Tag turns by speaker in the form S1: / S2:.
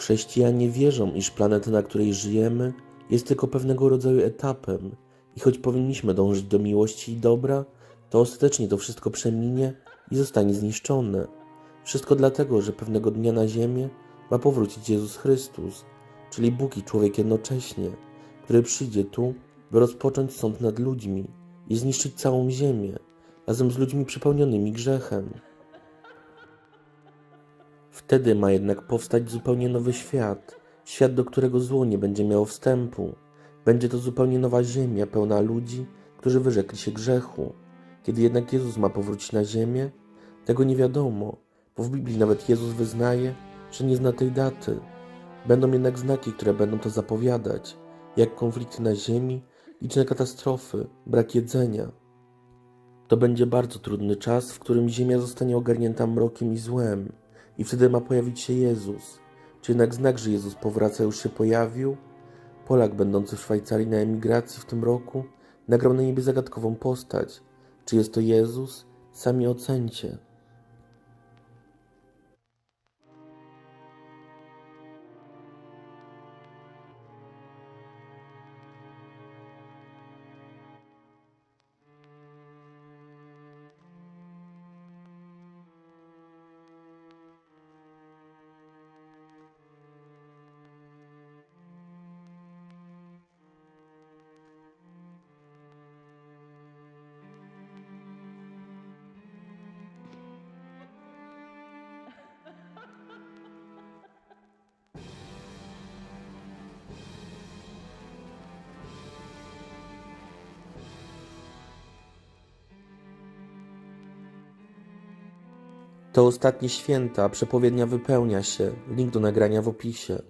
S1: Chrześcijanie wierzą, iż planeta, na której żyjemy, jest tylko pewnego rodzaju etapem i choć powinniśmy dążyć do miłości i dobra, to ostatecznie to wszystko przeminie i zostanie zniszczone. Wszystko dlatego, że pewnego dnia na Ziemię ma powrócić Jezus Chrystus, czyli Bóg i człowiek jednocześnie, który przyjdzie tu, by rozpocząć sąd nad ludźmi i zniszczyć całą Ziemię, razem z ludźmi przepełnionymi grzechem. Wtedy ma jednak powstać zupełnie nowy świat, świat, do którego zło nie będzie miało wstępu. Będzie to zupełnie nowa ziemia, pełna ludzi, którzy wyrzekli się grzechu. Kiedy jednak Jezus ma powrócić na ziemię, tego nie wiadomo, bo w Biblii nawet Jezus wyznaje, że nie zna tej daty. Będą jednak znaki, które będą to zapowiadać, jak konflikty na ziemi, liczne katastrofy, brak jedzenia. To będzie bardzo trudny czas, w którym ziemia zostanie ogarnięta mrokiem i złem, i wtedy ma pojawić się Jezus. Czy jednak znak, że Jezus powraca, już się pojawił? Polak będący w Szwajcarii na emigracji w tym roku nagrał na niebie zagadkową postać. Czy jest to Jezus? Sami ocencie. To ostatnie święta, przepowiednia wypełnia się. Link do nagrania w opisie.